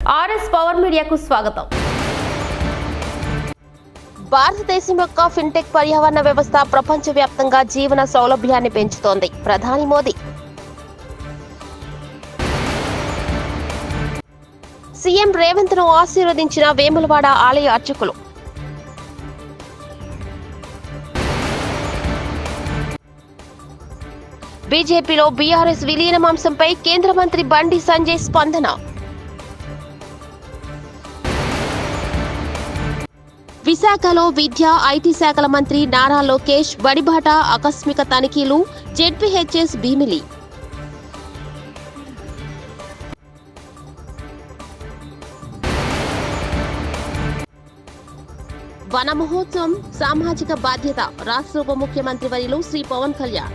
RS power మీడియాకు స్వాగతం. భారతదేశం యొక్క ఫిన్టెక్ పర్యావరణ వ్యవస్థ ప్రపంచవ్యాప్తంగా జీవన సౌలభ్యాన్ని పెంచుతోంది. ప్రధాని మోదీ. సీఎం రేవంత్ను ఆశీర్వదించిన వేములవాడ ఆలయ అర్చకులు. బీజేపీలో బీఆర్ఎస్ విలీనం అంశంపై కేంద్ర మంత్రి బండి సంజయ్ స్పందన. విశాఖలో విద్య ఐటీ శాఖల మంత్రి నారా లోకేష్ బడిబాట ఆకస్మిక తనిఖీలు జెడ్పీహెచ్ఎస్ భీమిలి. వన మహోత్సవం సామాజిక బాధ్యత రాష్ట్ర ఉప ముఖ్యమంత్రి వర్యులు శ్రీ పవన్ కళ్యాణ్.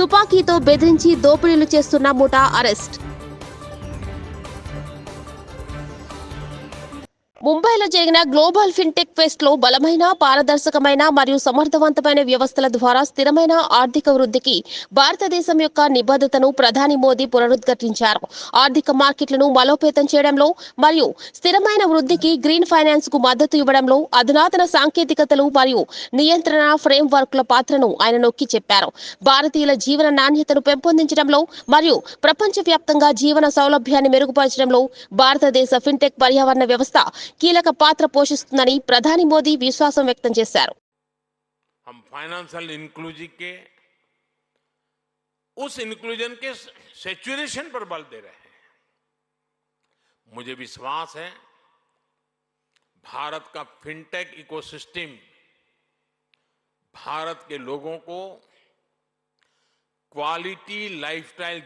తుపాకీతో బెదిరించి దోపిడీలు చేస్తున్న ముఠా అరెస్ట్. ముంబైలో జరిగిన గ్లోబల్ ఫిన్టెక్ ఫెస్ట్లో బలమైన పారదర్శకమైన మరియు సమర్థవంతమైన వ్యవస్థల ద్వారా స్థిరమైన ఆర్థిక వృద్ధికి భారతదేశం యొక్క నిబద్ధతను ప్రధాని మోదీ పునరుద్ఘాటించారు. ఆర్థిక మార్కెట్లను బలోపేతం చేయడంలో మరియు స్థిరమైన వృద్ధికి గ్రీన్ ఫైనాన్స్కు మద్దతు ఇవ్వడంలో అధునాతన సాంకేతికతలు మరియు నియంత్రణ ఫ్రేమ్ వర్క్ల పాత్రను ఆయన నొక్కి చెప్పారు. భారతీయుల జీవన నాణ్యతను పెంపొందించడంలో మరియు ప్రపంచవ్యాప్తంగా జీవన సౌలభ్యాన్ని మెరుగుపరచడంలో భారతదేశ ఫిన్టెక్ పర్యావరణ వ్యవస్థ కీలక పాత్ర పోషిస్తుందని ప్రధాని మోదీ విశ్వాసం వ్యక్తం చేశారు हम फाइनेंशियल इंक्लूजन के उस इंक्लूजन के सेचुरेशन पर बल दे रहे हैं मुझे विश्वास है भारत का फिनटेक इकोसिस्टम भारत के लोगों को క్వాలిటీ లైఫ్ స్టైల్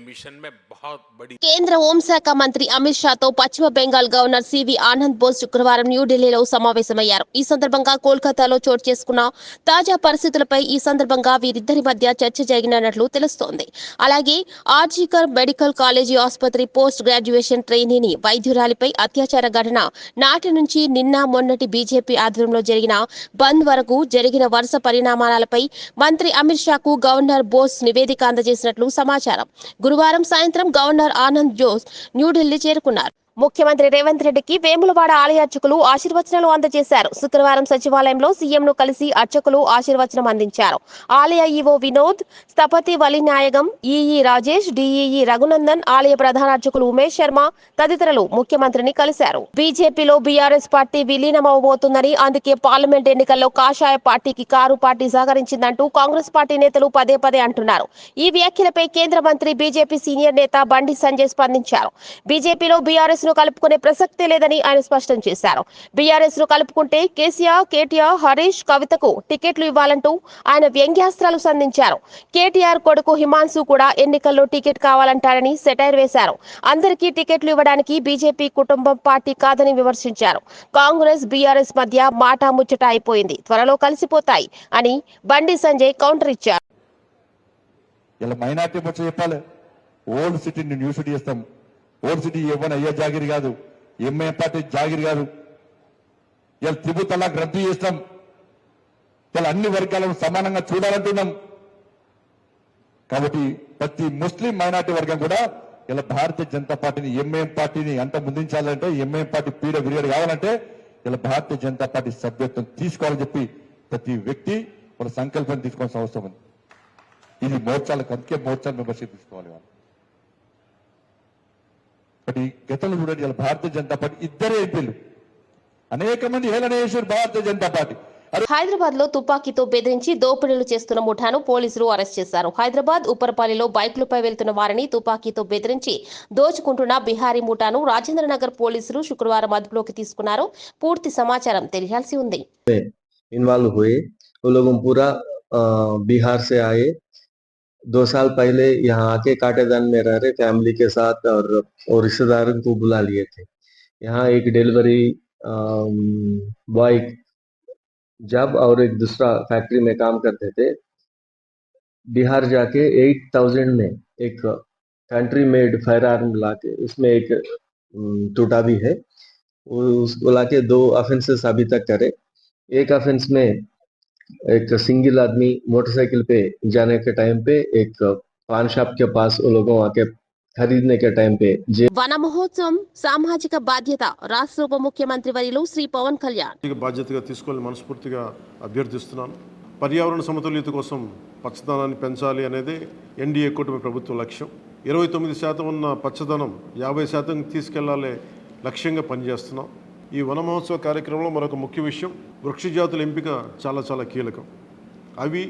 మిషన్ మే బహుత్ బడి కేంద్ర హోంశాఖ మంత్రి Amit షాతో Paschim Bengal governor C V Anand Bose శుక్రవారం న్యూఢిల్లీలో సమావేశమయ్యారు ఈ సందర్భంగా కోల్కతాలో చోటు చేసుకున్న తాజా పరిస్థితులపై ఈ సందర్భంగా వీరిద్దరి మధ్య చర్చ జరిగినట్లు తెలుస్తోంది. అలాగే ఆర్జీకర్ మెడికల్ కాలేజీ ఆసుపత్రి పోస్ట్ గ్రాడ్యుయేషన్ ట్రైనీని వైద్యురాలిపై అత్యాచార ఘటన నాటి నుంచి నిన్న మొన్నటి బీజేపీ ఆధ్వర్యంలో జరిగిన బంద్ వరకు జరిగిన వరుస పరిణామాలపై మంత్రి అమిత్ షాకు గవర్నర్ బోస్ నివేదిక అందజేసినట్లు సమాచారం. గురువారం సాయంత్రం గవర్నర్ ఆనంద్ జోస్ న్యూఢిల్లీ చేరుకున్నారు. ముఖ్యమంత్రి రేవంత్ రెడ్డికి వేములవాడ ఆలయ అర్చకులు ఆశీర్వచనాలు అందజేశారు. శుక్రవారం సచివాలయంలో సీఎంను కలిసి అర్చకులు ఆశీర్వచనం అందించారు. ఆలయ ఈవో వినోద్ స్థపతి వలినాయగం ఈఈ రాజేష్ డిఈఈ రఘునందన్ ఆలయ ప్రధాన అర్చకులు ఉమేష్ శర్మ తదితరులు ముఖ్యమంత్రిని కలిశారు. బీజేపీలో బీఆర్ఎస్ పార్టీ విలీనమవబోతుందని అందుకే పార్లమెంట్ ఎన్నికల్లో కాషాయ పార్టీకి కారు పార్టీ సహకరించిందంటూ కాంగ్రెస్ పార్టీ నేతలు పదే పదే అంటున్నారు. ఈ వ్యాఖ్యలపై కేంద్ర మంత్రి బీజేపీ సీనియర్ నేత బండి సంజయ్ స్పందించారు. బీజేపీలో బీఆర్ఎస్ ను కలుపుకునే ప్రసక్తే లేదని ఆయన స్పష్టం చేశారు. బీఆర్ఎస్ను కలుపుకుంటే కేసీఆర్ కేటీఆర్ హరీష్ కవితకు టికెట్లు ఇవ్వాలంటూ ఆయన వ్యంగ్యాస్త్రాలు సంధించారు. కేటీఆర్ కొడుకు హిమాన్సు కూడా ఎన్నికల్లో టికెట్ కావాలంటారని సెటైర్ వేశారు. అందరికీ టికెట్లు ఇవ్వడానికి బీజేపీ కుటుంబం పార్టీ కాదని విమర్శించారు. కాంగ్రెస్ బీఆర్ఎస్ మధ్య మాట ముచ్చట అయిపోయింది. త్వరలో కలిసిపోతాయి అని బండి సంజయ్ కౌంటర్ ఇచ్చారు. ఇలా మైనార్టీ ముచ్చ చెప్పాలి. ఓల్డ్ సిటీని న్యూ సిటీ చేస్తాం. ఓల్డ్ ఇవ్వని అయ్యే జాగిరి కాదు ఎంఏ పార్టీ జాగిరి కాదు. ఇలా త్రిభు తలాక్ రద్దు చేస్తాం ఇలా అన్ని వర్గాలను సమానంగా చూడాలంటున్నాం. కాబట్టి ప్రతి ముస్లిం మైనార్టీ వర్గం కూడా ఇలా భారతీయ జనతా పార్టీని ఎంఏం పార్టీని అంత ముందించాలంటే ఎంఏం పార్టీ పీడ విరిగడు కావాలంటే ఇలా భారతీయ జనతా పార్టీ సభ్యత్వం తీసుకోవాలని చెప్పి ప్రతి వ్యక్తి వాళ్ళ సంకల్పం తీసుకోవాల్సిన అవసరం ఉంది. ఇది మోర్చాలకు అందుకే మోర్చాల మెంబర్షిప్ తీసుకోవాలి వాళ్ళు. ఒకటి గతంలో చూడండి భారతీయ జనతా పార్టీ ఇద్దరు ఎంపీలు అనేక మంది హేళనేశ్వరి భారతీయ జనతా పార్టీ. హైదరాబాద్లో తుపాకీతో బెదిరించి దోపిడీలు చేస్తున్న ముఠాను పోలీసులు అరెస్ట్ చేశారు. హైదరాబాద్ ఉప్పరపల్లిలో బైక్లపై వెళ్తున్న వారిని తుపాకీతో బెదిరించి దోచుకుంటున్న బిహారీ ముఠాను రాజేంద్రనగర్ పోలీసులు శుక్రవారం అదుపులోకి తీసుకున్నారు. పూర్తి సమాచారం తెలియాల్సి ఉంది. ఇన్వాల్వ్ బిహార్ సే ఆయే दो साल पहले यहाँ आके काटेदान में रह रहे फैमिली के साथ और, और रिश्तेदारों को बुला लिए थे। यहाँ एक डिलीवरी बॉय जब और एक दूसरा फैक्ट्री में काम करते थे। बिहार जाके एट थाउज़ेंड में एक कंट्री मेड फायर आर्म ला के उसमें एक टूटा भी है। उसको लाके दो ऑफेंसेस अभी तक करे। एक ऑफेंस में एक सिंगल आदमी मोटरसाइकिल पे जाने के टाइम पे एक पान शॉप के पास वो लोगों आके खरीदने के टाइम पे जे వన మహోత్సవం సామాజిక బాధ్యత రాష్ట్ర ఉప ముఖ్యమంత్రి వర్యులు శ్రీ పవన్ కళ్యాణ్ ఇక బాధ్యతగా తీసుకోవాలని మనస్ఫూర్తిగా అభ్యర్థిస్తున్నాను పర్యావరణ సమతుల్యత కోసం పచ్చదనాన్ని పెంచాలి అనేది ఎన్డీఏ కూటమి ప్రభుత్వ లక్ష్యం ఇరవై తొమ్మిది శాతం ఉన్న పచ్చదనం యాభై శాతం తీసుకెళ్లాలే లక్ష్యంగా పనిచేస్తున్నాం ఈ వన మహోత్సవ కార్యక్రమంలో మరొక ముఖ్య విషయం వృక్షజాతుల ఎంపిక చాలా చాలా కీలకం. అవి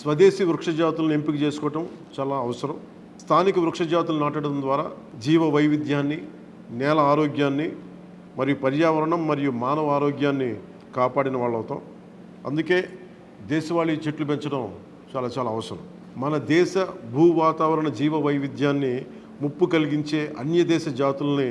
స్వదేశీ వృక్షజాతులను ఎంపిక చేసుకోవటం చాలా అవసరం. స్థానిక వృక్ష జాతులు నాటడం ద్వారా జీవ వైవిధ్యాన్ని నేల ఆరోగ్యాన్ని మరియు పర్యావరణం మరియు మానవ ఆరోగ్యాన్ని కాపాడిన వాళ్ళు అవుతాం అందుకే దేశవాళీ చెట్లు పెంచడం చాలా చాలా అవసరం. మన దేశ భూ వాతావరణ జీవ వైవిధ్యాన్ని ముప్పు కలిగించే అన్య దేశ జాతుల్ని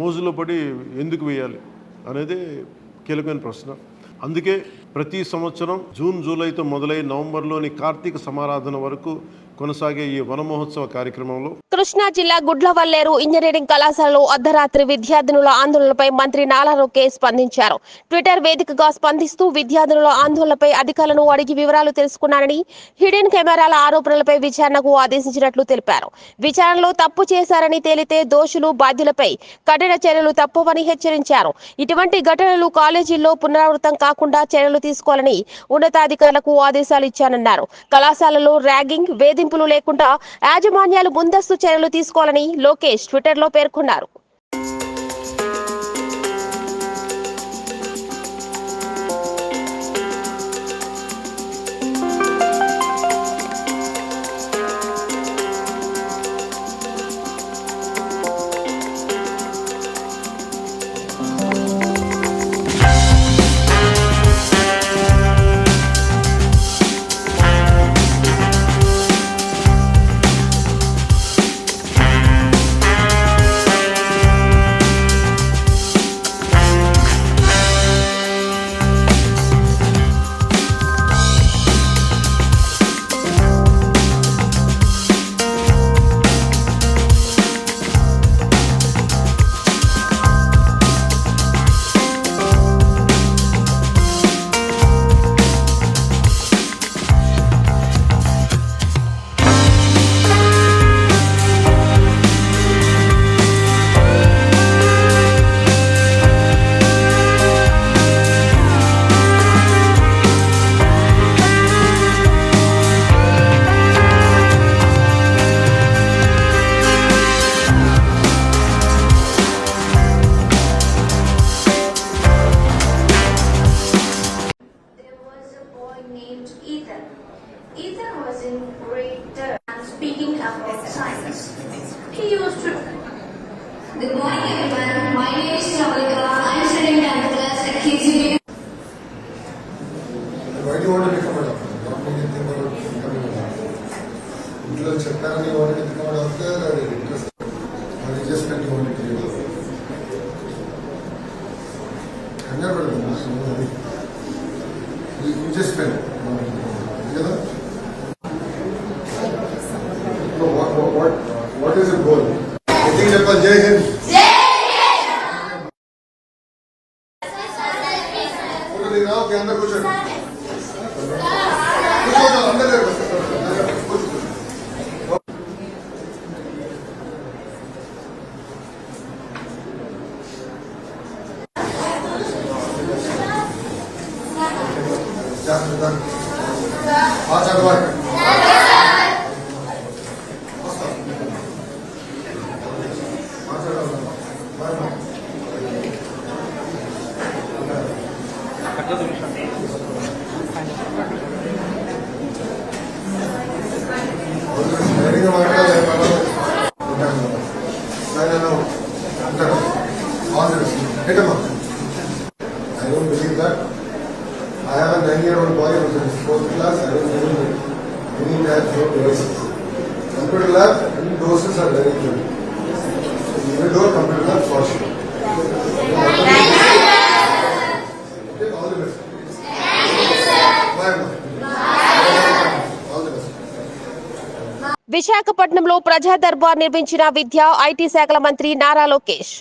మోజులో పడి ఎందుకు వేయాలి అనేది కీలకమైన ప్రశ్న. అందుకే ప్రతి సంవత్సరం జూన్ జూలైతో మొదలై నవంబర్లోని కార్తీక సమారాధన వరకు కొనసాగే ఈ వన మహోత్సవ కార్యక్రమంలో కృష్ణా జిల్లా గుడ్లవల్లేరు ఇంజనీరింగ్ కళాశాలలో అర్ధరాత్రి విద్యార్థినుల ఆందోళనపై మంత్రి నాలా లోకేష్ స్పందించారు. ట్విట్టర్ వేదికగా స్పందిస్తూ విద్యార్థినుల ఆందోళనపై అధికారులను అడిగి వివరాలు తెలుసుకున్నారని హిడెన్ కెమెరాల ఆరోపణలపై విచారణకు ఆదేశించినట్లు తెలిపారు. విచారణలో తప్పు చేశారని తేలితే దోషులు బాధ్యులపై కఠిన చర్యలు తప్పవని హెచ్చరించారు. ఇటువంటి ఘటనలు కాలేజీల్లో పునరావృతం కాకుండా చర్యలు తీసుకోవాలని ఉన్నతాధికారులకు ఆదేశాలు ఇచ్చానన్నారు. కళాశాలలో ర్యాగింగ్ వేధింపులు లేకుండా యాజమాన్యాలు ముందస్తు చర్యలు తీసుకోవాలని లోకేష్ ట్విట్టర్లో పేర్కొన్నారు. He used to. Good morning, everyone. My name is Chavalika. I am studying 10th class at KCB. fourth class. I don't believe any lab no devices. Computer lab, any doses are very good. Even though computer lab for sure. Okay, all the best. Bye, bye. All the best. విశాఖపట్నంలో ప్రజా దర్బార్ నిర్మించిన విద్యా IT శాఖల మంత్రి నారా లోకేష్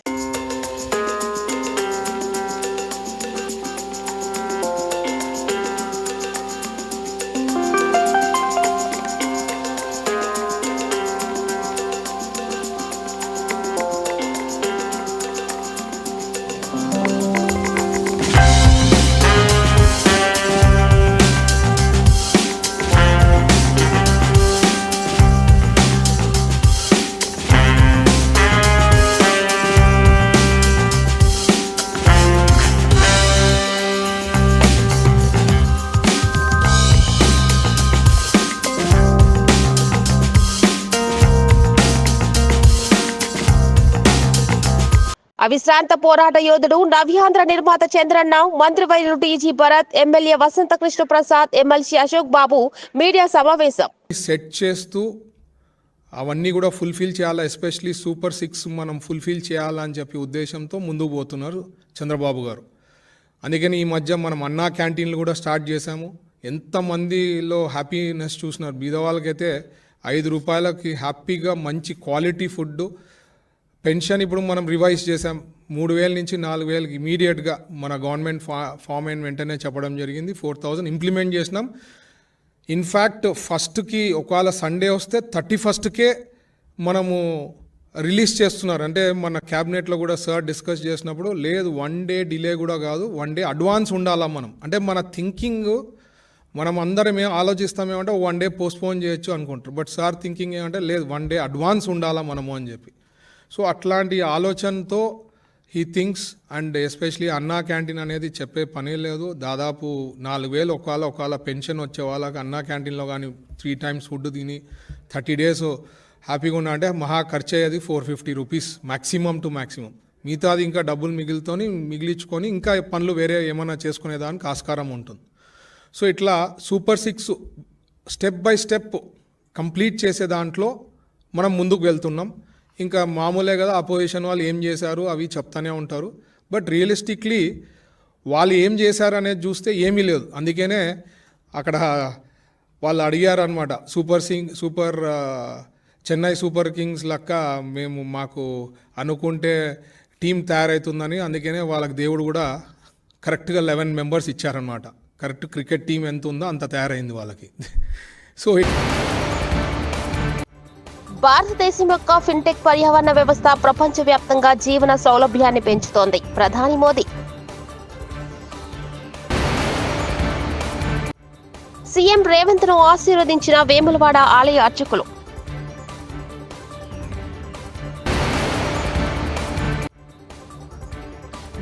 అవిశ్రాంత పోరాట యోధుడు నవ్యాంధ్ర నిర్మాత చంద్రన్న మంత్రివర్యులు TG Bharat MLA Vasantha Krishna Prasad MLC Ashok Babu media సమావేశం. సెట్ చేస్తూ అవన్నీ కూడా ఫుల్ఫిల్ చేయాలా? ఎస్పెషలీ సూపర్ సిక్స్ మనం ఫుల్ఫిల్ చేయాలని చెప్పి ఉద్దేశంతో ముందుకు పోతున్నారు చంద్రబాబు గారు. అందుకని ఈ మధ్య మనం అన్నా క్యాంటీన్లు కూడా స్టార్ట్ చేశాము. ఎంతమందిలో హ్యాపీనెస్ చూసినారు? బీదవాళ్ళకైతే ఐదు రూపాయలకి హ్యాపీగా మంచి క్వాలిటీ ఫుడ్ పెన్షన్ ఇప్పుడు మనం రివైజ్ చేసాం మూడు వేల నుంచి నాలుగు వేలకి ఇమీడియట్గా మన గవర్నమెంట్ ఫా ఫామ్ అయిన వెంటనే చెప్పడం జరిగింది. ఫోర్ థౌజండ్ ఇంప్లిమెంట్ చేసినాం. ఇన్ఫ్యాక్ట్ ఫస్ట్కి ఒకవేళ సండే వస్తే థర్టీ ఫస్ట్కే మనము రిలీజ్ చేస్తున్నారు. అంటే మన క్యాబినెట్లో కూడా సార్ డిస్కస్ చేసినప్పుడు లేదు వన్ డే డిలే కూడా కాదు వన్ డే అడ్వాన్స్ ఉండాలా మనం? అంటే మన థింకింగ్ మనం అందరం ఏం ఆలోచిస్తామేమంటే వన్ డే పోస్ట్పోన్ చేయొచ్చు అనుకుంటారు. బట్ సార్ థింకింగ్ ఏమంటే లేదు వన్ డే అడ్వాన్స్ ఉండాలా మనము అని చెప్పి. సో అట్లాంటి ఆలోచనతో he things and especially Anna canteen అనేది చెప్పే పనే లేదు. దాదాపు నాలుగు వేలు ఒకవేళ ఒకవేళ పెన్షన్ వచ్చే వాళ్ళకి అన్నా క్యాంటీన్లో కానీ త్రీ టైమ్స్ ఫుడ్ తిని థర్టీ డేస్ హ్యాపీగా ఉన్నా అంటే మహా ఖర్చు అయ్యేది four fifty rupees maximum to maximum మిగతాది ఇంకా డబ్బులు మిగిలితోని మిగిలించుకొని ఇంకా పనులు వేరే ఏమైనా చేసుకునేదానికి ఆస్కారం ఉంటుంది. సో ఇట్లా super six step by step complete చేసే దాంట్లో మనం ముందుకు వెళ్తున్నాం. ఇంకా మామూలే కదా అపోజిషన్ వాళ్ళు ఏం చేశారు అవి చెప్తానే ఉంటారు. బట్ రియలిస్టిక్లీ వాళ్ళు ఏం చేశారు అనేది చూస్తే ఏమీ లేదు. అందుకనే అక్కడ వాళ్ళు అడిగారు అనమాట సూపర్ సింగ్ సూపర్ చెన్నై సూపర్ కింగ్స్ లెక్క మేము మాకు అనుకుంటే టీం తయారవుతుందని అందుకనే వాళ్ళకి దేవుడు కూడా కరెక్ట్గా లెవెన్ మెంబర్స్ ఇచ్చారనమాట కరెక్ట్ క్రికెట్ టీం ఎంత ఉందో అంత తయారైంది వాళ్ళకి. సో భారతదేశం యొక్క ఫిన్టెక్ పర్యావరణ వ్యవస్థ ప్రపంచవ్యాప్తంగా జీవన సౌలభ్యాన్ని పెంచుతోంది. ప్రధాని మోదీ. సీఎం రేవంత్ను ఆశీర్వదించిన వేములవాడ ఆలయ అర్చకులు.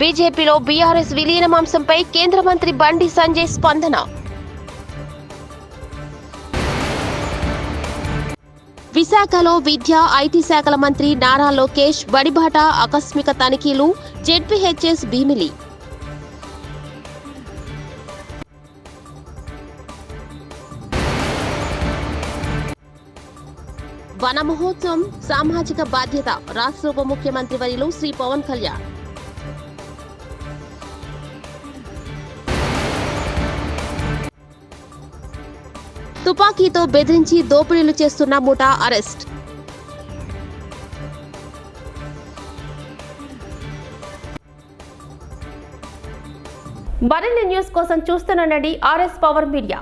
బీజేపీలో బీఆర్ఎస్ విలీనం అంశంపై కేంద్ర మంత్రి బండి సంజయ్ స్పందన. విశాఖలో విద్య ఐటీ శాఖల మంత్రి నారా లోకేష్ బడిబాట ఆకస్మిక తనిఖీలు జెడ్పీహెచ్ఎస్ భీమిలి. వన మహోత్సవం సామాజిక బాధ్యత రాష్ట్ర ఉప ముఖ్యమంత్రి వర్యులు శ్రీ పవన్ కళ్యాణ్. తుపాకీతో బెదిరించి దోపిడీలు చేస్తున్న ముఠా అరెస్ట్. మరిన్ని న్యూస్ కోసం చూస్తున్నానండి ఆర్ఎస్ పవర్ మీడియా.